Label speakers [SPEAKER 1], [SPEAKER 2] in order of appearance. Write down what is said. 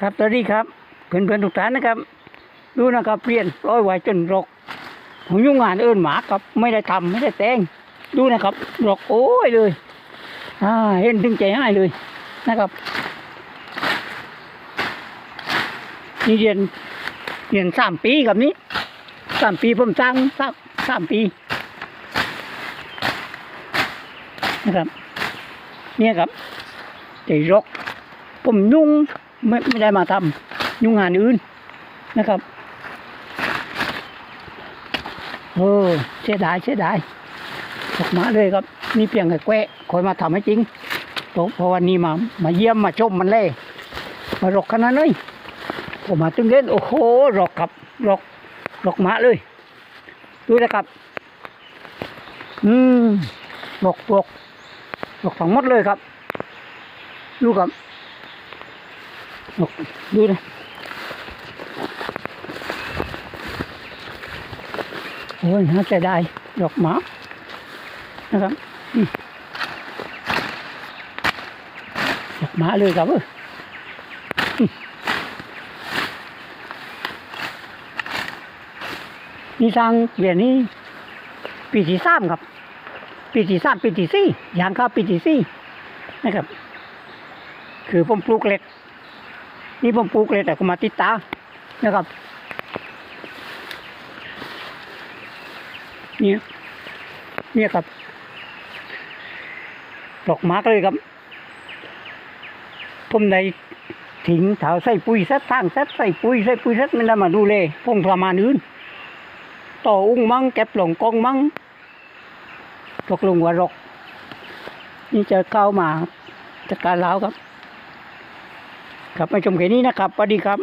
[SPEAKER 1] ครับสวัสดีครับเพื่อนเพื่อนๆทุกท่านนะครับ ดูนะครับเปลี่ยนร้อยไว้จนรกผมยุ่งงานเอินหมาครับ ไม่ได้ทำไม่ได้แต่งดูนะครับรกโอ้ยเลยอ่าเห็นถึงใจให้เลยนะครับนี่เรียนเรียนสามปีกับนี้สามปีผมสร้างสักสามปีนะครับ เนี่ยครับใจรกผมยุ่ง ไม่ไม่ได้มาทำยุ่งงานอื่นนะครับโอ้เสียดายเสียดายออกมาเลยครับนี่เพียงแค่แกะคอยมาทำให้จริงเพราะเพราะวันนี้มา มาเยี่ยมมาชมมันเลยมารกขนาดนี้ผมมาตึงเล่นโอ้โหรกครับรกรกหมาเลยดูนะครับ อืมรกรกรกฝังหมดเลยครับดูครับ ดูนะโอ้ยน่าจะได้ดอกหมานะครับดอกหมาเลยครับเอออืมนี่ทางเรียนนี้ปีที่สามครับ ปีที่สามปีที่สี่ยางครับปีที่สี่นะครับ คือผมปลูกเล็ก นี่ผมปลูกเลยแต่ก็มาติดตานะครับเนี่ยเนี่ยครับดอกมากเลยครับผมได้ถิงเถาใส่ปุ๋ยซัดทางซัดใส่ปุ๋ยใส่ปุ๋ยซัดไม่ได้มาดูเลยพงประมาณอื่น ต่ออุ้งมั่งเก็บหลงกองมั่งตกลงว่ารก นี่จะเข้ามาจัดการแล้วครับ ครับไปชมแค่นี้นะครับสวัสดีครับ